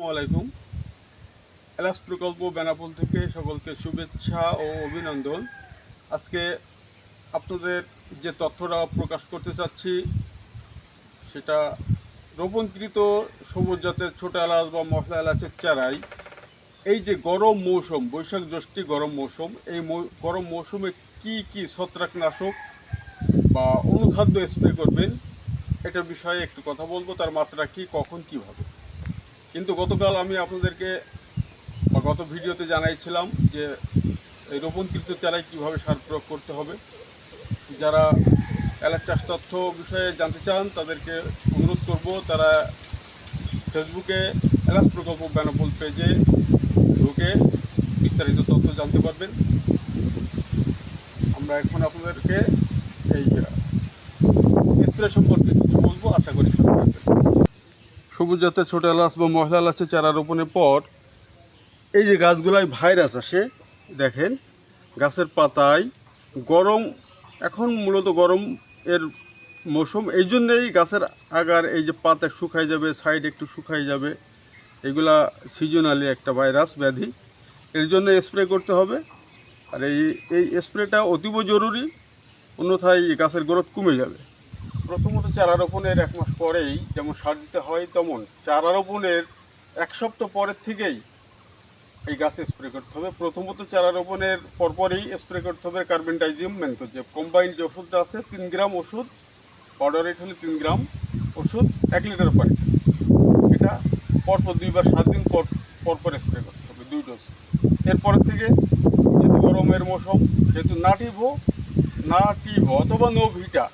আসসালামু আলাইকুম। এলাস প্রকল্প বেনাপোল থেকে সকলকে শুভেচ্ছা ও অভিনন্দন। আজকে আপনাদের যে তথ্যটা প্রকাশ করতে চাচ্ছি, সেটা রোপণকৃত সবুজ জাতের ছোট এলাচ বা মশলা এলাচের চারাই। এই যে গরম মৌসুম, বৈশাখ জ্যৈষ্ঠী গরম মৌসুম, এই গরম মৌসুমে কি কি ছত্রাকনাশক বা অনুখাদ্য স্প্রে করবেন, এটার বিষয়ে একটু কথা বলব, তার মাত্রা কি, কখন, কীভাবে? কিন্তু গতকাল আমি আপনাদেরকে বা গত ভিডিওতে জানাইছিলাম যে এই রোপণকৃত চারায় কীভাবে সার প্রয়োগ করতে হবে। যারা এলাচ চাষ তথ্য বিষয়ে জানতে চান, তাদেরকে অনুরোধ করব, তারা ফেসবুকে এলাচ প্রকল্প বেনাপোল পেজে ঢুকে বিস্তারিত তথ্য জানতে পারবেন। আমরা এখন আপনাদেরকে এই স্প্রে সম্পর্কে কিছু বলব, আশা করি শুনতে সবুজ জাতের ছোট এলাচ বা মশলা এলাচের চারা রোপণের পর এই যে গাছগুলায় ভাইরাস আসে, দেখেন, গাছের পাতায় গরম, এখন মূলত গরম এর মৌসুম, এই জন্যেই গাছের আগার এই যে পাতা শুকাই যাবে সাইড একটু শুকাই যাবে, এগুলা সিজনালি একটা ভাইরাস ব্যাধি, এর জন্য স্প্রে করতে হবে। আর এই এই স্প্রেটা অতীব জরুরি, অন্যথায় গাছের গ্রোথ কমে যাবে। প্রথমত চারা রোপণের এক মাস পরেই যেমন সার দিতে হয় তেমন চারা রোপণের এক সপ্তাহ পরের থেকেই এই গাছে স্প্রে করতে হবে। প্রথমত চারা রোপণের পরপরই স্প্রে করতে হবে কার্বেন্টাইজিয়াম মেনকোজেব কম্বাইন্ড যে ওষুধটা আছে, তিন গ্রাম ওষুধ পাউডার রেট হলে তিন গ্রাম ওষুধ, এক লিটার পানি। এটা পরপর দুইবার সাত দিন পর, পরপর স্প্রে করতে হবে, দুই ডোজ এরপর থেকে যেহেতু গরমের মৌসুম যেহেতু নাটিভো নাটিভো অথবা নোভিটা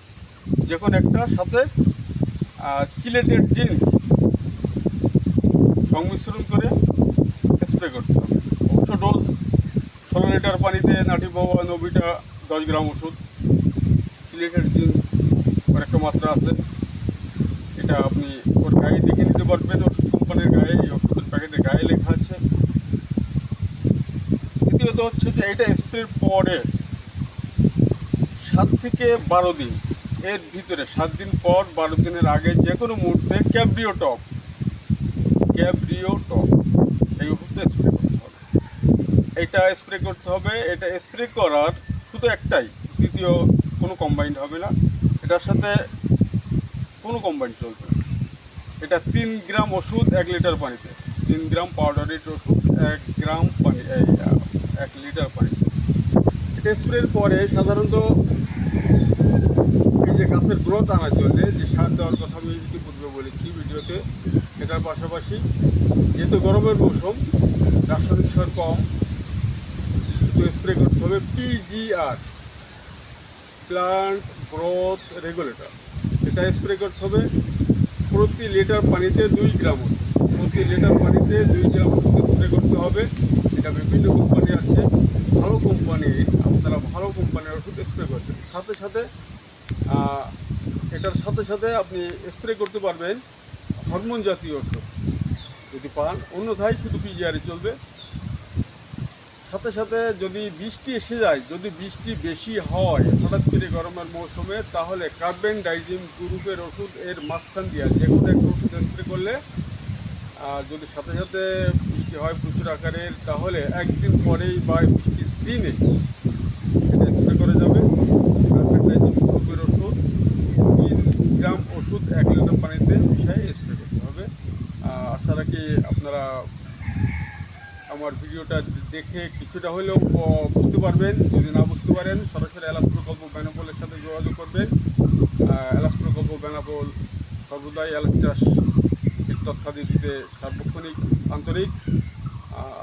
যে কোনো একটা সাথে চিলেটেড জিঙ্ক সংমিশ্রণ করে স্প্রে করতে হবে। অবশ্য ডোজ ষোলো লিটার পানিতে নাটি বাবা নব্বইটা দশ গ্রাম ওষুধ। চিলেটেড ওর একটা মাত্রা আছে। এটা আপনি ওর গায়ে দেখে নিতে পারবেন ওষুধ কোম্পানির গায়ে, এই ওষুধের প্যাকেটের গায়ে লেখা আছে। দ্বিতীয়ত হচ্ছে যে এটা স্প্রের পরে সাত থেকে বারো দিন এর ভিতরে সাত দিন পর বারো দিনের আগে যে কোনো মুহূর্তে ক্যাবরিও টপ ক্যাবরিও টপ এই ওষুধটা স্প্রে করতে হবে। এটা স্প্রে করতে হবে। এটা স্প্রে করার শুধু একটাই, দ্বিতীয় কোনো কম্বাইন্ড হবে না। এটার সাথে কোনো কম্বাইন্ড চলবে না। এটা তিন গ্রাম ওষুধ, এক লিটার পানিতে। তিন গ্রাম পাউডারের ওষুধ, এক গ্রাম পানি এক লিটার পানিতে। এটা স্প্রের পরে সাধারণত গ্রোথ আনার জন্য যে সার দেওয়ার কথা আমি ইতিপূর্বে বলেছি ভিডিওতে? এটার পাশাপাশি যেহেতু গরমের মৌসুম, রাসায়নিক সার কম স্প্রে করতে হবে পিজিআর প্লান্ট গ্রোথ রেগুলেটর এটা স্প্রে করতে হবে প্রতি লিটার পানিতে দুই গ্রাম প্রতি লিটার পানিতে দুই গ্রাম স্প্রে করতে হবে। এটা বিভিন্ন কোম্পানি আছে, ভালো কোম্পানি, আপনারা ভালো কোম্পানির ওষুধ স্প্রে করবেন সাথে সাথে এটার সাথে সাথে আপনি স্প্রে করতে পারবেন হরমোন জাতীয় ওষুধ। যদি পান, অন্যথায় শুধু পিজিআরই চলবে। সাথে সাথে যদি বৃষ্টি এসে যায়, যদি বৃষ্টি বেশি হয়, হঠাৎ করে গরমের মৌসুমে, তাহলে কার্বেন ডাইজিম গ্রুপের ওষুধ এর মাঝখান দিয়ে, যে কোনো একটা ওষুধ স্প্রে করলে, আর যদি সাথে সাথে বৃষ্টি হয় প্রচুর আকারের, তাহলে একদিন পরেই বা বৃষ্টির দিনে এটা স্প্রে করে যাবে কার্বেন ডাইজিম গ্রুপের ওষুধ তিন গ্রাম ওষুধ এক লিটার পানিতে মিশিয়ে স্প্রে করতে হবে আহ, আশা রাখি আপনারা আমার ভিডিওটা দেখে কিছুটা হলেও বুঝতে পারবেন। যদি না বুঝতে পারেন, সরাসরি এলাচ প্রকল্প বেনাপোলের সাথে যোগাযোগ করবেন। এলাচ প্রকল্প বেনাপোল সর্বদাই এলাচ চাষ তথ্যাদি দিতে সার্বক্ষণিক, আন্তরিক।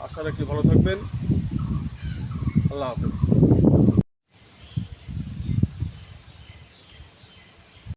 আশা রাখি ভালো থাকবেন। আল্লাহ হাফেজ।